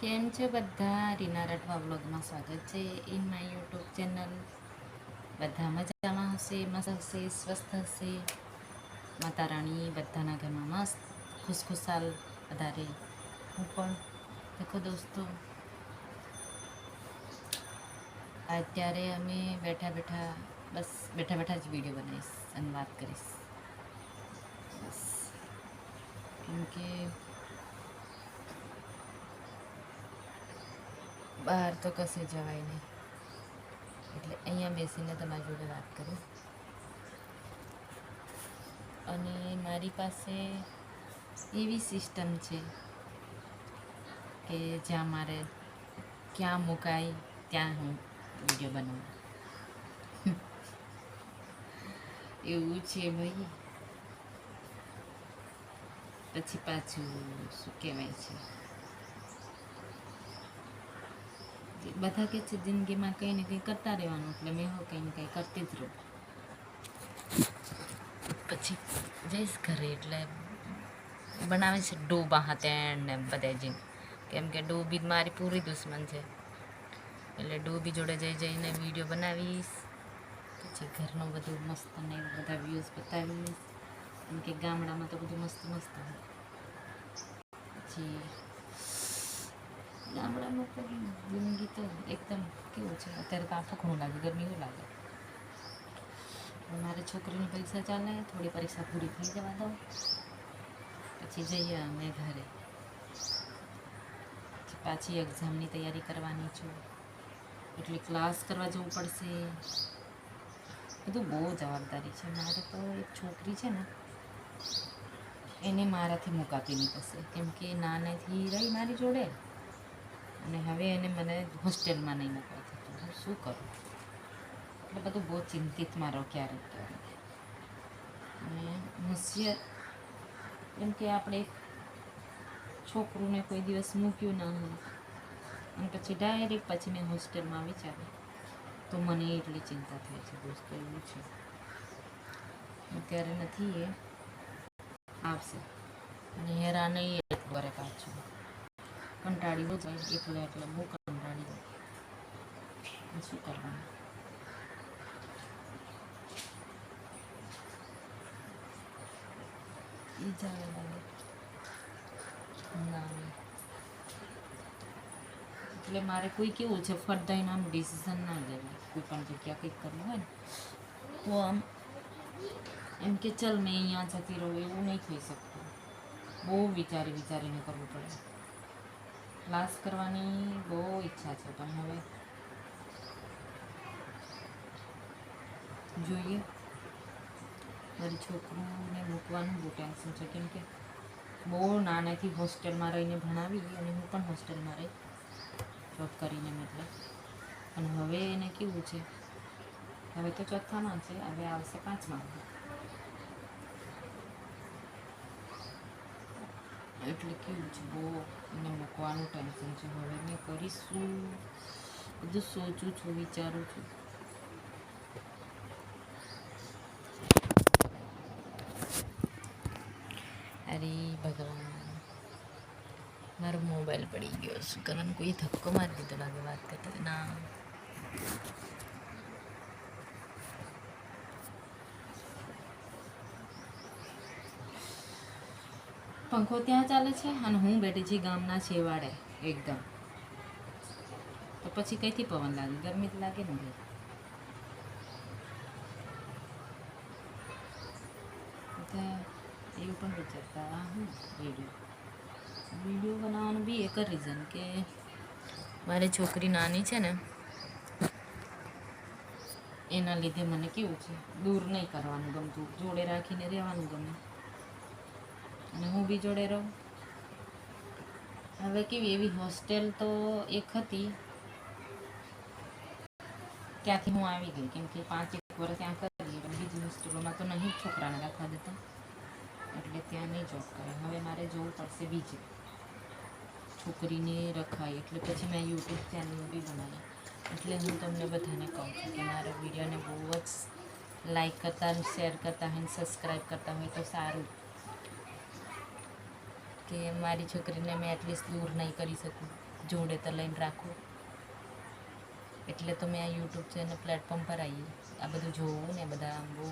કેમ છે બધા? રીના રાઠવા બ્લોગમાં સ્વાગત છે. In my YouTube channel. બધા મજામાં હશે? મસ્ત હશે? સ્વસ્થ હશે? માતા રાણી બધાના ઘરમાં મસ્ત ખુશખુશાલ વધારે. હું પણ. દેખો દોસ્તો. અત્યારે અમે બેઠા બેઠા બસ બેઠા બેઠા જ વીડિયો બનાવીશ અને વાત કરીશ. બસ. કેમ કે બહાર તો કશે જવાય નહીં. એટલે અહીંયા બેસીને તમારી જોડે વાત કરું અને મારી પાસે એવી સિસ્ટમ છે કે જ્યાં મારે ક્યાં મુકાય ત્યાં હું વીડિયો બનાવું. એવું છે ભાઈ. પછી પાછું શું કહેવાય છે? બધા કે છે જિંદગીમાં કંઈ ને કંઈ કરતા રહેવાનું, એટલે મેં હો કંઈ ને કંઈ કરતી જ રહું. પછી જઈશ ઘરે, એટલે બનાવે છે ડોબા હાથે ને બધા જઈને. કેમ કે ડોબી મારી પૂરી દુશ્મન છે. એટલે ડોબી જોડે જઈ જઈને વીડિયો બનાવીશ. પછી ઘરનું બધું મસ્ત ને બધા વ્યૂઝ બતાવીશ. કેમ કે ગામડામાં તો બધું મસ્ત મસ્ત હોય. પછી ગામડામાં તો એકદમ કેવું છે? અત્યારે તો આખું ઘણું લાગે, ગરમી એવું લાગે. મારે છોકરીની પરીક્ષા ચાલે, થોડી પરીક્ષા પૂરી થઈ જવા દો પછી જઈએ અમે ઘરે. પાછી એક્ઝામની તૈયારી કરવાની છું. એટલે ક્લાસ કરવા જવું પડશે. બધું બહુ જવાબદારી છે. મારે તો એક છોકરી છે ને, એને મારાથી મુકાતી નહીં થશે. કેમ કે નાનેથી રહી મારી જોડે. અને હવે એને મને હોસ્ટેલમાં નહીં મૂકવા થતું. હું શું કરું? એટલે બધું બહુ ચિંતિતમાં રહો ક્યારેક ક્યારેક. અને હોશિયાર કેમ કે આપણે છોકરુંને કોઈ દિવસ મૂક્યું ના હોય. અને પછી ડાયરેક્ટ પછી મેં હોસ્ટેલમાં વિચાર્યું, તો મને એટલી ચિંતા થાય છે દોસ્તો, એવું છે. અત્યારે નથી એ, આવશે. અને હેરાન એટલું કરે પાછું. કંટાળી બહુ જાય એટલે એટલે બહુ કંટાળી જાય શું કરવાનું ઈ જાય લાગે ના એટલે મારે કોઈ કેવું છે ફરદાઈને આમ ડિસિઝન ના લેવાય કોઈ પણ જગ્યા કંઈક કરવું હોય ને તો આમ એમ કે ચલ મેં અહીંયા જતી રહું એવું નહીં થઈ શકતું બહુ વિચારી વિચારીને કરવું પડે ક્લાસ કરવાની બહુ ઈચ્છા છે, પણ હવે જોઈએ. મારી છોકરુંને મૂકવાનું બહુ ટેન્શન છે, કેમ કે બહુ નાનાથી હોસ્ટેલમાં રહીને ભણાવી અને હું પણ હોસ્ટેલમાં રહી જોબ કરીને મતલબ. અને હવે એને કેવું છે? હવે તો ચોથામાં છે, હવે આવશે પાંચમાં એટલે છે, બહુ એને મૂકવાનું ટેન્શન છે. હવે મેં કરીશું. બધું સોચું છું, વિચારું છું. અરે ભગવાન, મારો મોબાઈલ પડી ગયો. શું કરવાનું? કોઈ ધક્કો મારી દીધો લાગે વાત કરતા. ના. પંખો ત્યાં ચાલે છે અને હું બેઠી છી ગામના છેવાડે, એકદમ. તો પછી કઈથી પવન લાગે? ગરમી જ લાગે ને ભાઈ. એવું પણ વિચારતા હું વીડિયો વીડિયો બનાવવાનું બી એક જ રીઝન કે મારી છોકરી નાની છે ને, એના લીધે મને કેવું છે, દૂર નહીં કરવાનું ગમતું, જોડે રાખીને રહેવાનું ગમે. અને હું બી જોડે રહું. હવે કેવી એવી હોસ્ટેલ તો એક હતી. ત્યાંથી હું આવી ગઈ, કેમ કે પાંચ એક વર્ષ ત્યાં કરી પણ બીજી હોસ્ટેલોમાં તો નહીં જ છોકરાને રાખવા દેતા. એટલે ત્યાં નહીં જોબ કરે હવે મારે જવું પડશે બીજે. છોકરીને રખાય, એટલે પછી મેં યુટ્યુબ ચેનલ બી બનાવી. એટલે હું તમને બધાને કહું છું કે મારા વિડીયોને બહુ જ લાઈક કરતા શેર કરતા હોય સબસ્ક્રાઈબ કરતા હોય તો સારું. કે મારી છોકરીને મેં એટલીસ્ટ દૂર નહીં કરી શકું, જોડે તો લઈને રાખું. એટલે તો મેં આ યુટ્યુબ ચેનલ પ્લેટફોર્મ પર આવી આ બધું જોવું ને બધા આમ બહુ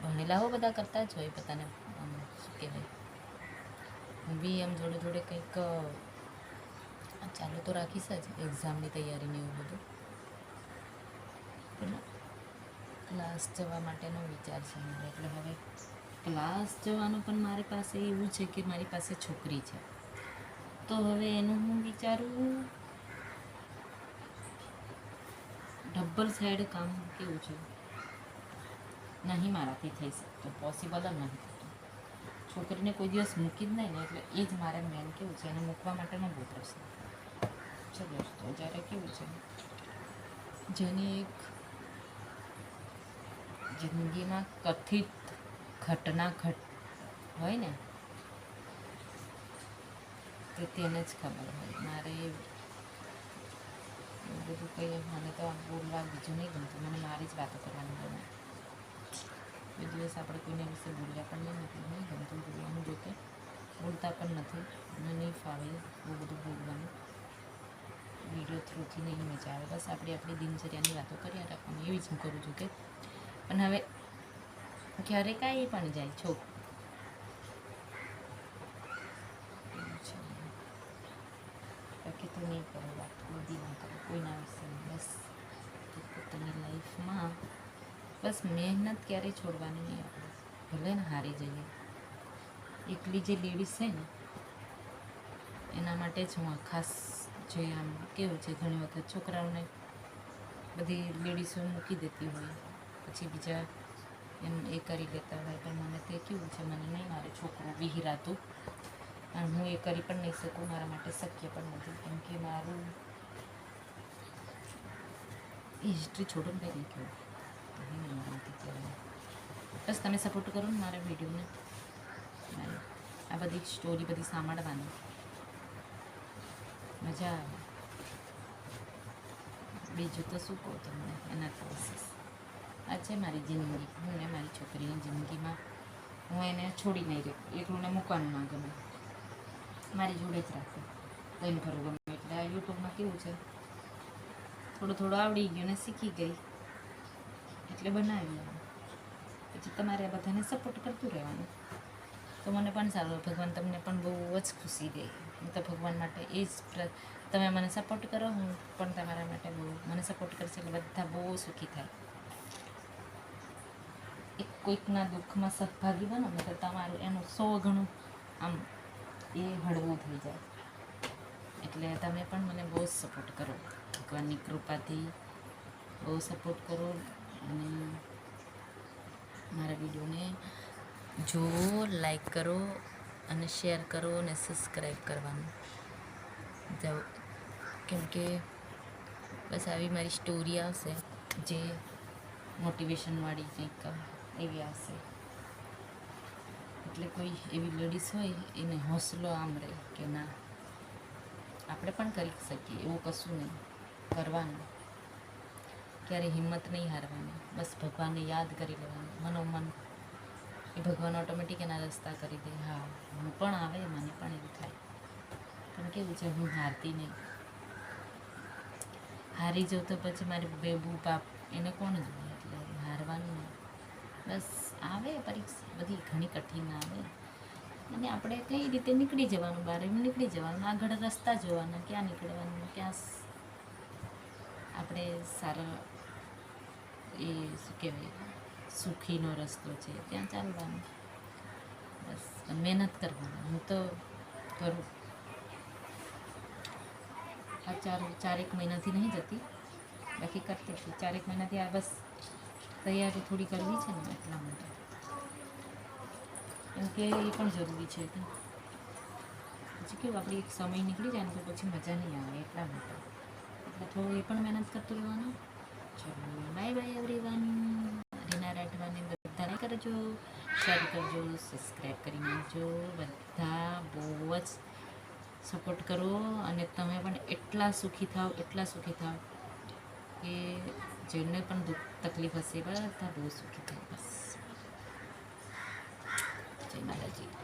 ભણેલા હો બધા કરતા જ હોય પોતાને આમ શું કહેવાય. હું બી એમ જોડે જોડે કંઈક ચાલુ તો રાખીશ જ એક્ઝામની તૈયારીને એવું બધું. ક્લાસ જવા માટેનો વિચાર છે મારે, એટલે હવે ક્લાસ જવાનું પણ મારી પાસે એવું છે કે મારી પાસે છોકરી છે. તો હવે એનું હું વિચારું ડબલ સાઈડ કામ કેવું છે? નહીં મારાથી થઈ શકતું પોસિબલ જ નહીં થતું. છોકરીને કોઈ દિવસ મૂકી જ નહીં ને, એટલે એ જ મારે મેન કેવું છે, એને મૂકવા માટેનો બહુ પ્રશ્ન છે. દોસ્તો જ્યારે કેવું છે, જેની એક જિંદગીમાં કથિત ઘટના ઘટ હોય ને, તો તેને જ ખબર હોય. મારે બધું કંઈ મને તો બોલવા બીજું નહીં ગમતું. મને મારી જ વાતો કરવાની ગમે. બે દિવસ આપણે કોઈને વિશે બોલ્યા પણ નહીં નથી નહીં ગમતું બોલવાનું જોકે બોલતા પણ નથી. મને નહીં ફાવે બહુ બધું બોલવાનું. વીડિયો થ્રુથી નહીં મજા આવે. બસ આપણે આપણી દિનચર્યાની વાતો કર્યા રાખવાની. એવી જ કરું છું કે પણ હવે ક્યારેક કાંઈ પણ જાય છો એવું બાકી તો નહીં કરો વાત, બધી ના કરો, કોઈના વિશે. બસ. પોતાની લાઈફમાં બસ મહેનત ક્યારેય છોડવાની નહીં આપણે. ભલે ને હારી જઈએ. એકલી જે લેડીઝ છે ને, એના માટે જ હું ખાસ જે આમ કેવું છે, ઘણી વખત છોકરાઓને બધી લેડીઝો મૂકી દેતી હોય, પછી બીજા એમ એ કરી લેતા હોય, પણ મને તે કેવું છે, મને નહીં મારે છોકરું વિહીરાતું. અને હું એ કરી પણ નહીં શકું, મારા માટે શક્ય પણ નથી. કેમ કે મારું એ હિસ્ટ્રી છોડો કંઈ કહેવું નહીં નથી કહેવાય બસ તમે સપોર્ટ કરો ને મારા વિડીયોને આ બધી સ્ટોરી બધી સાંભળવાની. મજા આવે. બીજું તો શું કહું તમને, એના વિશેષ આ છે મારી જિંદગી, હું ને મારી છોકરીની જિંદગીમાં હું એને છોડી નહીં રહી. એકલુંને મૂકવાનું ના ગમે. મારી જોડે જ રાખું. લઈને ફરવું ગમે એટલે આ યુટ્યુબમાં કેવું છે? થોડું થોડું આવડી ગયું ને શીખી ગઈ. એટલે બનાવી. પછી તમારે આ બધાને સપોર્ટ કરતું રહેવાનું. તો મને પણ સારું. ભગવાન તમને પણ બહુ જ ખુશી દે. હું તો ભગવાન માટે એ જ તમે મને સપોર્ટ કરો, હું પણ તમારા માટે બહુ મને સપોર્ટ કરશે એટલે બધા બહુ સુખી થાય. કોઈકના દુઃખમાં સહભાગી બનો ને તો તમારું એનું સો ગણું આમ એ હળવું થઈ જાય. એટલે તમે પણ મને બહુ જ સપોર્ટ કરો. ભગવાનની કૃપાથી બહુ સપોર્ટ કરો અને મારા વિડીયોને જુઓ લાઈક કરો અને શેર કરો અને સબસ્ક્રાઈબ કરવાનું. જાઓ. કેમ બસ આવી મારી સ્ટોરી આવશે જે મોટિવેશનવાળી કંઈક એવી આવશે એટલે કોઈ એવી લેડીઝ હોય, એને હોંસલો આમ રહે કે ના. આપણે પણ કરી શકીએ, એવું કશું નહીં. કરવાનું. ક્યારે હિંમત નહીં હારવાની. બસ ભગવાનને યાદ કરી લેવાનું. મનોમન એ ભગવાન ઓટોમેટિક એના રસ્તા કરી દે. હા, હું પણ આવે, મને પણ એવું થાય. પણ કેવું છે, હું હારતી નહીં. હારી જાઉં તો પછી મારી બેબુ, બાપ, એને કોણ જોઈએ બસ આવે, પરીક્ષા બધી ઘણી કઠિન આવે. અને આપણે કઈ રીતે નીકળી જવાનું? બહાર એમ નીકળી જવાનું, આગળ રસ્તા જોવાના, ક્યાં નીકળવાનું, ક્યાં આપણે સારા એ શું કહેવાય, સુખીનો રસ્તો છે, ત્યાં ચાલવાનું. બસ મહેનત કરવાની. હું તો કરું. આ ચાર, ચારેક મહિનાથી નહીં જતી. બાકી કરતી હતી ચારેક મહિનાથી આ બસ તૈયારી થોડી કરવી છે ને એટલા માટે. કેમ કે એ પણ જરૂરી છે કે પછી કેવું, આપણે એક સમય નીકળી જાય ને તો પછી મજા નહીં આવે એટલા માટે. એટલે થોડું એ પણ મહેનત કરતું રહેવાનું. ચલો બાય બાય એવરીવન રીના રાઠવાની બધાને કરજો. શેર કરજો સબસ્ક્રાઈબ કરી નાખજો. બધા બહુ જ સપોર્ટ કરો અને તમે પણ એટલા સુખી થાવ, એટલા સુખી થાવ કે જેને પણ તકલીફ હશે બધા બહુ સુખી થાય બસ. જય માતાજી.